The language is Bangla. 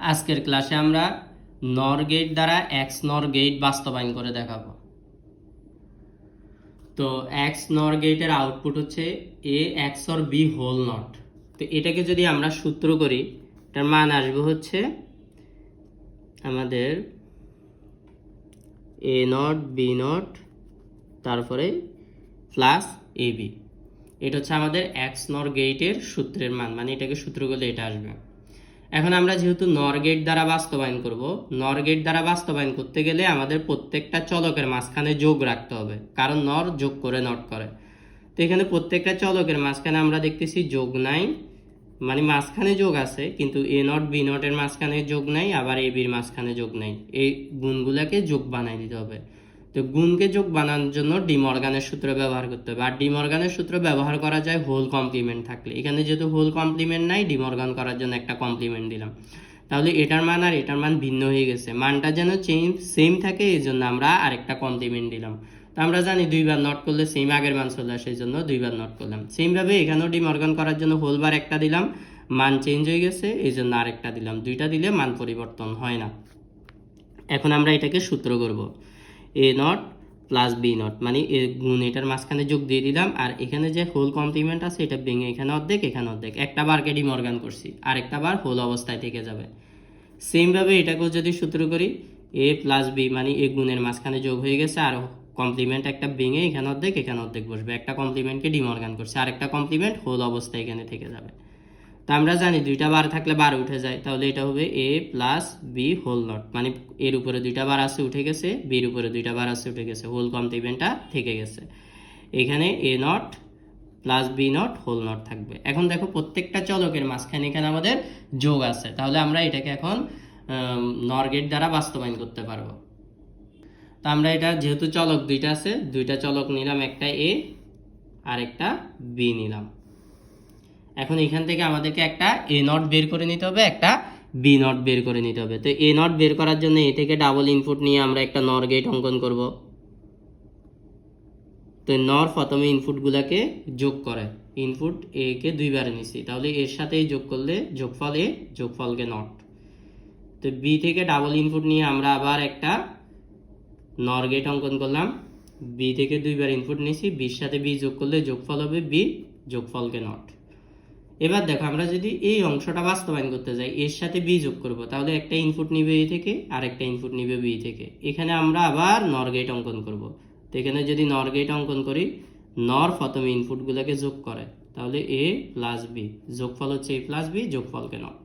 আজকের ক্লাসে আমরা নর গেট দ্বারা এক্স নর গেট বাস্তবায়ন করে দেখাবো। তো এক্স নর গেটের আউটপুট হচ্ছে A X or B whole not. তো এটাকে যদি আমরা সূত্র করি, এটার মান আসবে হচ্ছে আমাদের এ নট, বি নট, তারপরে প্লাস এ বি। এটা হচ্ছে আমাদের এক্স নর গেটের সূত্রের মান মানে এটাকে সূত্র করলে এটা আসবে। এখন আমরা যেহেতু নর গেট দ্বারা বাস্তবায়ন করব, নর গেট দ্বারা বাস্তবায়ন করতে গেলে আমাদের প্রত্যেকটা চলকের মাঝখানে যোগ রাখতে হবে, কারণ নর যোগ করে নট করে। তো এখানে প্রত্যেকটা চলকের মাঝখানে আমরা দেখতেছি যোগ নাই মানে মাঝখানে যোগ আছে, কিন্তু এ নট বি নটের মাঝখানে যোগ নাই, আবার এ বির মাঝখানে যোগ নাই। এই গুণগুলোকে যোগ বানাই দিতে হবে। তো গুণকে যোগ বানানোর জন্য ডিমর্গানের সূত্র ব্যবহার করতে হবে। আর ডিমর্গানের সূত্র ব্যবহার করা যায় হোল কমপ্লিমেন্ট থাকলে। এখানে যেহেতু হোল কমপ্লিমেন্ট নাই, ডিমর্গান করার জন্য একটা কমপ্লিমেন্ট দিলাম। তাহলে এটার মান আর এটার মান ভিন্ন হয়ে গেছে। মানটা যেন চেঞ্জ সেম থাকে, এই জন্য আমরা আরেকটা কমপ্লিমেন্ট দিলাম। তো আমরা জানি দুইবার নট করলে সেম আগের মান চলে আসে, এই জন্য দুইবার নট করলাম। সেমভাবে এখানেও ডিমর্গান করার জন্য হোল বার একটা দিলাম। মান চেঞ্জ হয়ে গেছে, এই জন্য আরেকটা দিলাম। দুইটা দিলে মান পরিবর্তন হয় না। এখন আমরা এটাকে সূত্র করব। A not plus B not মানে এ গুণ এটার মাঝখানে যোগ দিয়ে দিলাম, আর এখানে যে হোল কমপ্লিমেন্ট আছে, এটা ভেঙে এখানে অর্ধেক এখানে অর্ধেক। একটা বারকে ডিমর্গান করছি আর একটা বার হোল অবস্থায় থেকে যাবে। সেমভাবে এটাকেও যদি সূত্র করি এ প্লাস বি মানে এ গুণের মাঝখানে যোগ হয়ে গেছে, আর কমপ্লিমেন্ট একটা ভেঙে এখানে অর্ধেক এখানে অর্ধেক বসবে। একটা কমপ্লিমেন্টকে ডিমর্গান করছে আর একটা কমপ্লিমেন্ট হোল অবস্থায় এখানে থেকে যাবে। তা আমরা জানি দুইটা বার থাকলে বার উঠে যায়। তাহলে এটা হবে A plus B whole not মানে এর উপরে দুইটা বার আছে, উঠে গেছে। বির উপরে দুইটা বার আছে, উঠে গেছে। হোল কমপ্লিমেন্টটা থেকে গেছে। এখানে A not plus B not whole not থাকবে। এখন দেখো প্রত্যেকটা চলকের মাঝখানে এখানে আমাদের যোগ আছে। তাহলে আমরা এটাকে এখন নরগেট দ্বারা বাস্তবায়ন করতে পারব। তো আমরা এটা যেহেতু চলক দুইটা আছে, দুইটা চলক নিলাম একটা এ আর একটা বি নিলাম। এখন এখান থেকে আমাদেরকে একটা এ নট বের করে নিতে হবে, একটা বি নট বের করে নিতে হবে। তো এ নট বের করার জন্য এ থেকে ডাবল ইনপুট নিয়ে আমরা একটা নর গেট অঙ্কন করব। তো নর প্রথমে ইনপুটগুলোকে যোগ করে। ইনপুট এ কে দুইবার নিছি, তাহলে এর সাথেই যোগ করলে যোগফল এ যোগফলকে নট তো বি থেকে ডাবল ইনপুট নিয়ে আমরা আবার একটা নর গেট অঙ্কন করলাম। বি থেকে দুইবার ইনপুট নিয়েছি বির সাথে বি যোগ করলে যোগফল হবে বি যোগফলকে নট এবার দেখো, আমরা যদি এই অংশটা বাস্তবায়ন করতে যাই, এর সাথে বি যোগ করব, তাহলে একটা ইনপুট নিবে এ থেকে আর একটা ইনপুট নিবে বি থেকে। এখানে আমরা আবার নর গেট অঙ্কন করব। তো এখানে যদি নর গেট অঙ্কন করি নর প্রথমে ইনপুটগুলোকে যোগ করে, তাহলে এ প্লাস বি যোগফল হচ্ছে এ প্লাস বি যোগফলকে নট